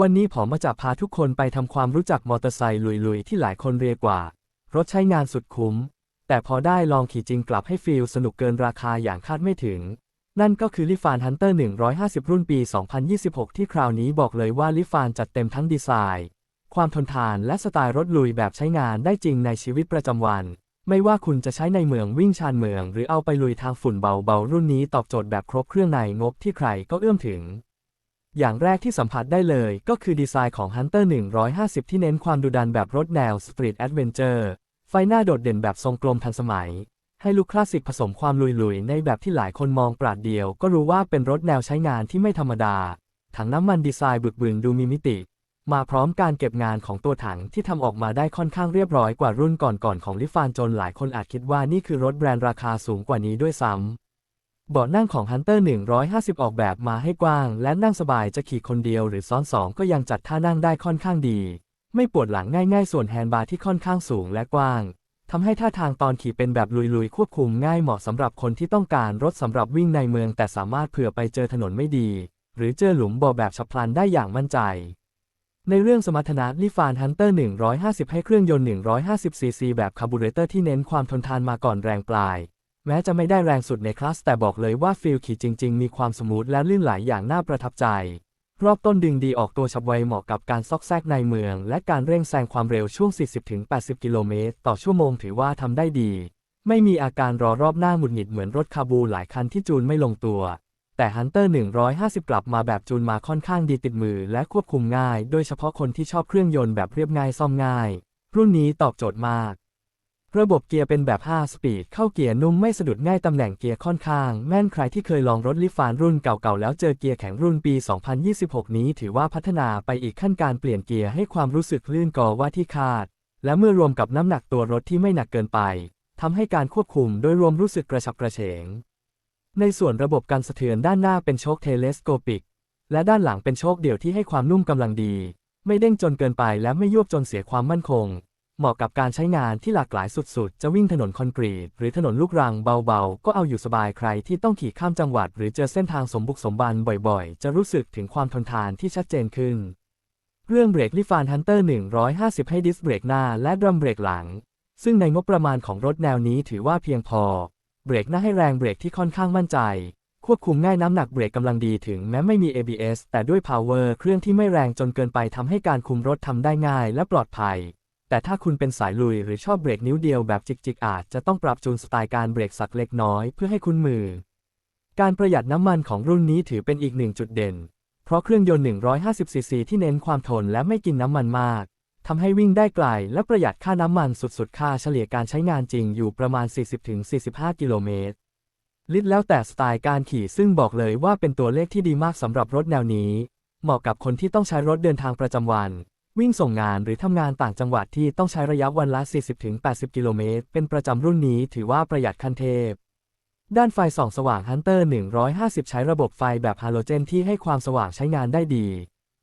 วันนี้ผมมาจะพาทุกคนไปทำความรู้จักมอเตอร์ไซค์ลุยๆ ที่หลายคนเรียกว่า รถใช้งานสุดคุ้ม แต่พอได้ลองขี่จริงกลับให้ฟีลสนุกเกินราคาอย่างคาดไม่ถึง นั่นก็คือลิฟานฮันเตอร์150 รุ่นปี 2026 ที่คราวนี้บอกเลยว่าลิฟานจัดเต็มทั้งดีไซน์ ความทนทานและสไตล์รถลุยแบบใช้งานได้จริงในชีวิตประจำวัน ไม่ว่าคุณจะใช้ในเมืองวิ่งชานเมือง หรือเอาไปลุยทางฝุ่นเบาๆรุ่นนี้ตอบโจทย์แบบครบเครื่องในงบที่ใครก็เอื้อมถึง อย่างแรกที่สัมผัสได้เลยก็คือดีไซน์ของ Hunter 150 ที่เน้นความดุดันแบบรถแนว Street Adventure ไฟหน้าโดดเด่นแบบทรงกลมทันสมัย ให้ลุคคลาสสิกผสมความลุยๆ ในแบบที่หลายคนมองปราดเดียว ก็รู้ว่าเป็นรถแนวใช้งานที่ไม่ธรรมดา ถังน้ำมันดีไซน์บึกบึนดูมีมิติ มาพร้อมการเก็บงานของตัวถังที่ทำออกมาได้ค่อนข้างเรียบร้อยกว่ารุ่นก่อนๆของลิฟานจนหลายคนอาจคิดว่านี่คือรถแบรนด์ราคาสูงกว่านี้ด้วยซ้ำ เบาะนั่งของ Hunter 150 ออกแบบมาให้กว้าง และนั่งสบายจะขี่คนเดียวหรือซ้อนสองก็ยังจัดท่านั่งได้ค่อนข้างดี ไม่ปวดหลังง่ายๆ ส่วนแฮนด์บาร์ที่ค่อนข้างสูงและกว้างทำให้ท่าทางตอนขี่เป็นแบบลุยๆ ควบคุมง่ายเหมาะสำหรับคนที่ต้องการรถสำหรับวิ่งในเมือง แต่สามารถเผื่อไปเจอถนนไม่ดี หรือเจอหลุมบ่อแบบฉับพลันได้อย่างมั่นใจ ในเรื่องสมรรถนะลิฟานฮันเตอร์150 ให้เครื่องยนต์ 150 ซีซีแบบคาร์บูเรเตอร์ที่เน้นความทนทานมาก่อนแรงปลาย แม้จะไม่ได้แรงสุดในคลาสแต่บอกเลยว่าฟีลขี่จริง ๆ มีความสมูทและลื่นไหลอย่างน่าประทับใจ รอบต้นดึงดีออกตัวฉับไวเหมาะกับการซอกแซกในเมือง และการเร่งแซงความเร็วช่วง 40-80 กิโลเมตร ต่อชั่วโมงถือว่าทำได้ดี ไม่มีอาการรอรอบหน้าหงุดหงิดเหมือนรถคาบูหลายคันที่จูนไม่ลงตัว แต่ Hunter 150 กลับมาแบบจูนมาค่อนข้างดีติดมือและควบคุมง่าย โดยเฉพาะคนที่ชอบเครื่องยนต์แบบเรียบง่ายซ่อมง่าย รุ่นนี้ตอบโจทย์มาก ระบบเกียร์เป็นแบบ 5 สปีด เข้าเกียร์นุ่มไม่สะดุดง่ายตำแหน่งเกียร์ค่อนข้าง แม่นใครที่เคยลองรถลิฟานรุ่นเก่าๆ แล้วเจอเกียร์แข็งรุ่นปี 2026 นี้ถือว่าพัฒนาไปอีกขั้นการเปลี่ยนเกียร์ให้ความรู้สึกลื่นกอว่าที่คาด และเมื่อรวมกับน้ำหนักตัวรถที่ไม่หนักเกินไปทำให้การควบคุมโดยรวมรู้สึกกระฉับกระเฉง ในส่วนระบบการสะเทือนด้านหน้าเป็นโชคเทเลสโกปิก และด้านหลังเป็นโชคเดี่ยวที่ให้ความนุ่มกำลังดี ไม่เด้งจนเกินไปและไม่ยวบจนเสียความมั่นคง เหมาะกับการใช้งานที่หลากหลายสุดๆ จะวิ่งถนนคอนกรีต หรือถนนลูกรังเบาๆ ก็เอาอยู่สบายใครที่ต้องขี่ข้ามจังหวัด หรือเจอเส้นทางสมบุกสมบันบ่อยๆ จะรู้สึกถึงความทนทานที่ชัดเจนขึ้น เรื่องเบรกลิฟานฮันเตอร์150 ให้ดิสเบรกหน้าและดรัมเบรกหลัง ซึ่งในงบประมาณของรถแนวนี้ถือว่าเพียงพอ เบรกหน้าให้แรงเบรกที่ค่อนข้างมั่นใจควบคุมง่ายน้ำหนักเบรกกำลังดีถึงแม้ไม่มี ABS แต่ด้วย power เครื่องที่ไม่แรงจนเกินไปทำให้การคุมรถทำได้ง่ายและปลอดภัย แต่ถ้าคุณเป็นสายลุยหรือชอบเบรกนิ้วเดียวแบบจิกๆ อาจจะต้องปรับจูนสไตล์การเบรกสักเล็กน้อยเพื่อให้คุ้นมือ การประหยัดน้ำมันของรุ่นนี้ถือเป็นอีกหนึ่งจุดเด่น เพราะเครื่องยนต์ 150 ซีซีที่เน้นความทนและไม่กินน้ำมันมากทำให้วิ่งได้ไกลและประหยัดค่าน้ำมันสุดๆ ค่าเฉลี่ยการใช้งานจริงอยู่ประมาณ 40-45 กิโลเมตร ลิตรแล้วแต่สไตล์การขี่ซึ่งบอกเลยว่าเป็นตัวเลขที่ดีมากสำหรับรถแนวนี้ เหมาะกับคนที่ต้องใช้รถเดินทางประจำวัน วิ่งส่งงานหรือทำงานต่างจังหวัดที่ต้องใช้ระยะวันละ 40-80 กิโลเมตร เป็นประจำรุ่นนี้ถือว่าประหยัดขั้นเทพ ด้านไฟส่องสว่าง Hunter 150 ใช้ระบบไฟแบบฮาโลเจนที่ให้ความสว่างใช้งานได้ดี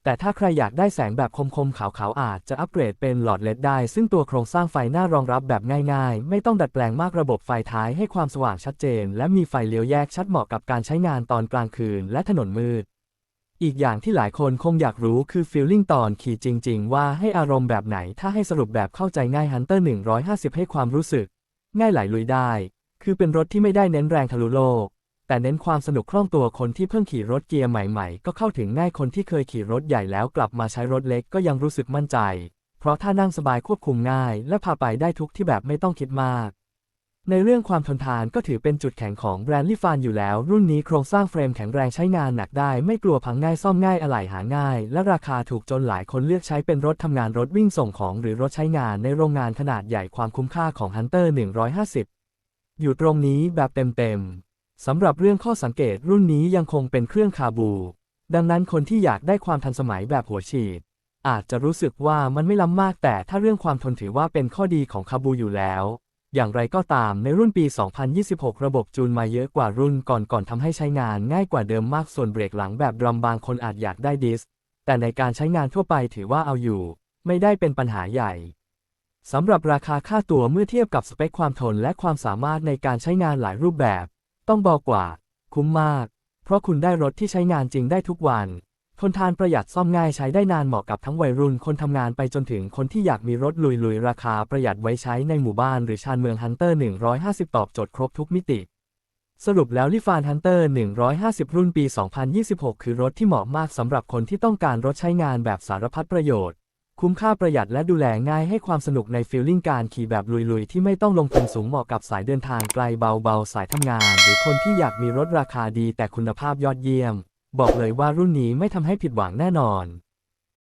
แต่ถ้าใครอยากได้แสงแบบคมๆ ขาวๆ อาจจะอัปเกรดเป็นหลอดเลดได้ ซึ่งตัวโครงสร้างไฟหน้ารองรับแบบง่ายๆ ไม่ต้องดัดแปลงมากระบบไฟท้ายให้ความสว่างชัดเจน และมีไฟเลี้ยวแยกชัดเหมาะกับการใช้งานตอนกลางคืนและถนนมืด อีกอย่างที่หลายคนคงอยากรู้คือฟีลลิ่งตอนขี่จริง ๆ ว่าให้อารมณ์แบบไหนถ้าให้สรุปแบบเข้าใจง่าย Hunter 150 ให้ความรู้สึก ง่ายไหลลุยได้ คือเป็นรถที่ไม่ได้เน้นแรงทะลุโลก แต่เน้นความสนุกคล่องตัวคนที่เพิ่งขี่รถเกียร์ใหม่ๆ ก็เข้าถึงง่ายคนที่เคยขี่รถใหญ่แล้วกลับมาใช้รถเล็กก็ยังรู้สึกมั่นใจ เพราะถ้านั่งสบายควบคุมง่าย และพาไปได้ทุกที่แบบไม่ต้องคิดมาก ในเรื่องความทนทานก็ถือเป็นจุดแข็งของแบรนด์ลิฟานอยู่แล้ว รุ่นนี้โครงสร้างเฟรมแข็งแรงใช้งานหนักได้ ไม่กลัวพังง่ายซ่อมง่ายอะไหล่หาง่าย และราคาถูกจนหลายคนเลือกใช้เป็นรถทำงานรถวิ่งส่งของหรือรถใช้งานในโรงงานขนาดใหญ่ความคุ้มค่าของ Hunter 150 อยู่ตรงนี้แบบเต็มๆสำหรับเรื่องข้อสังเกตรุ่นนี้ยังคงเป็นเครื่องคาบู ดังนั้นคนที่อยากได้ความทันสมัยแบบหัวฉีด อาจจะรู้สึกว่ามันไม่ล้ำมากแต่ถ้าเรื่องความทนถือว่าเป็นข้อดีของคาบูอยู่แล้ว อย่างไรก็ตามในรุ่นปี 2026 ระบบจูนมาเยอะกว่ารุ่นก่อนๆทำให้ใช้งานง่ายกว่าเดิมมากส่วนเบรกหลังแบบดรัมบางคนอาจอยากได้ดิส แต่ในการใช้งานทั่วไปถือว่าเอาอยู่ ไม่ได้เป็นปัญหาใหญ่สำหรับราคาค่าตัวเมื่อเทียบกับสเปคความทนและความสามารถในการใช้งานหลายรูปแบบ ต้องบอกว่า คุ้มมาก เพราะคุณได้รถที่ใช้งานจริงได้ทุกวัน ทนทานประหยัดซ่อมง่ายใช้ได้นานเหมาะกับทั้งวัยรุ่นคนทำงานไปจนถึงคนที่อยากมีรถลุยๆ ราคาประหยัดไว้ใช้ในหมู่บ้านหรือชานเมืองฮันเตอร์ 150 ตอบโจทย์ครบทุกมิติ สรุปแล้วลิฟานฮันเตอร์ 150 รุ่นปี 2026 คือรถที่เหมาะมากสำหรับคนที่ต้องการรถใช้งานแบบสารพัดประโยชน์ คุ้มค่าประหยัดและดูแลง่ายให้ความสนุกในฟีลลิ่งการขี่แบบลุยๆ ที่ไม่ต้องลงทุนสูงเหมาะกับสายเดินทางไกลเบาๆ สายทำงาน หรือคนที่อยากมีรถราคาดีแต่คุณภาพยอดเยี่ยม บอกเลยว่ารุ่นนี้ไม่ทำให้ผิดหวังแน่นอน